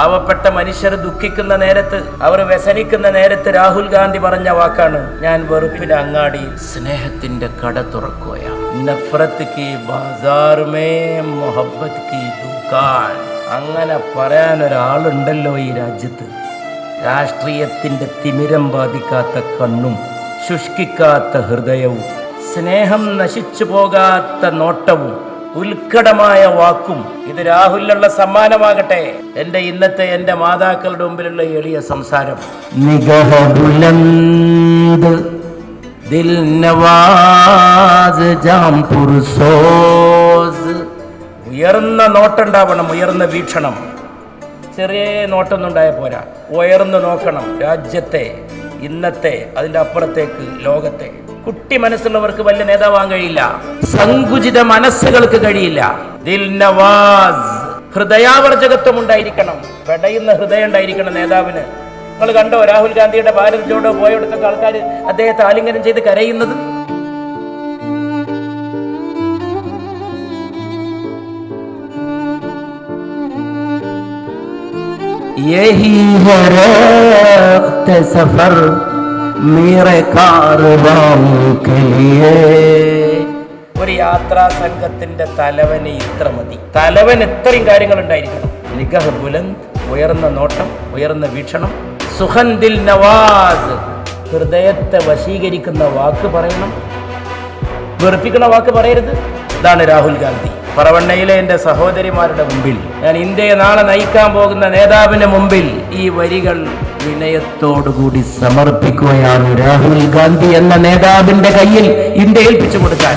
പാവപ്പെട്ട മനുഷ്യർ ദുഃഖിക്കുന്ന നേരത്ത് അവർ വ്യസനിക്കുന്ന നേരത്ത് രാഹുൽ ഗാന്ധി പറഞ്ഞ വാക്കാണ് ഞാൻ വെറുപ്പിന്റെ അങ്ങാടി സ്നേഹത്തിന്റെ കട തുറക്കുകയാണ്. നഫ്രത്ത് കി കി അങ്ങനെ പറയാൻ ഒരാളുണ്ടല്ലോ ഈ രാജ്യത്ത്. രാഷ്ട്രീയത്തിന്റെ തിമിരം ബാധിക്കാത്ത കണ്ണും ശുഷ്കിക്കാത്ത ഹൃദയവും സ്നേഹം നശിച്ചു പോകാത്ത നോട്ടവും ഉത്കടമായ വാക്കും ഇത് രാഹുലിനുള്ള സമ്മാനമാകട്ടെ. എന്റെ ഇന്നത്തെ എന്റെ മാതാക്കളുടെ മുമ്പിലുള്ള എളിയ സംസാരം. നിഗഹ ദിൽ നവാസ് ഉയർന്ന നോട്ടുണ്ടാവണം ഉയർന്ന വീക്ഷണം. ചെറിയ നോട്ടൊന്നും ഉണ്ടായ പോരാ. ഉയർന്നു നോക്കണം രാജ്യത്തെ ഇന്നത്തെ അതിന്റെ അപ്പുറത്തേക്ക് ലോകത്തെ. കുട്ടി മനസ്സുള്ളവർക്ക് വലിയ നേതാവാൻ കഴിയില്ല. സങ്കുചിത മനസ്സുകൾക്ക് കഴിയില്ല. ദിൽ നവാസ്. ഹൃദയാവർജകത്വം ഉണ്ടായിരിക്കണം. പെടയുന്ന ഹൃദയം ഉണ്ടായിരിക്കണം നേതാവിന്. നിങ്ങൾ കണ്ടോ രാഹുൽ ഗാന്ധിയുടെ ഭാരത് ജോഡോ പോയടത്തൊക്കെ ആൾക്കാർ അദ്ദേഹത്തെ ആലിംഗനം ചെയ്ത് കരയുന്നത്? യഹി സഫർ. मेरे കാർവാം ഒരു യാത്രാ സംഘത്തിന്റെ തലവന് ഇത്ര മതി. തലവൻ ഇത്രയും കാര്യങ്ങൾ ഉണ്ടായിരിക്കണം നിഗഹ് ബുലന്ദ് ഉയർന്ന നോട്ടം ഉയർന്ന വീക്ഷണം സുഹന്തിൽ നവാസ്. ഹൃദയത്തെ വശീകരിക്കുന്ന വാക്ക് പറയണം. വെറുപ്പിക്കുന്ന വാക്ക് പറയരുത്. ഇതാണ് രാഹുൽ ഗാന്ധി. പറവണ്ണയിലെ എന്റെ സഹോദരിമാരുടെ മുമ്പിൽ. ഞാൻ ഇന്ത്യയെ നാളെ നയിക്കാൻ പോകുന്ന നേതാവിന് മുമ്പിൽ ഈ വരികൾ വിനയത്തോടുകൂടി സമർപ്പിക്കുകയാണ് രാഹുൽ ഗാന്ധി എന്ന നേതാവിന്റെ കയ്യിൽ ഇന്ത്യ ഏൽപ്പിച്ചു കൊടുക്കാൻ.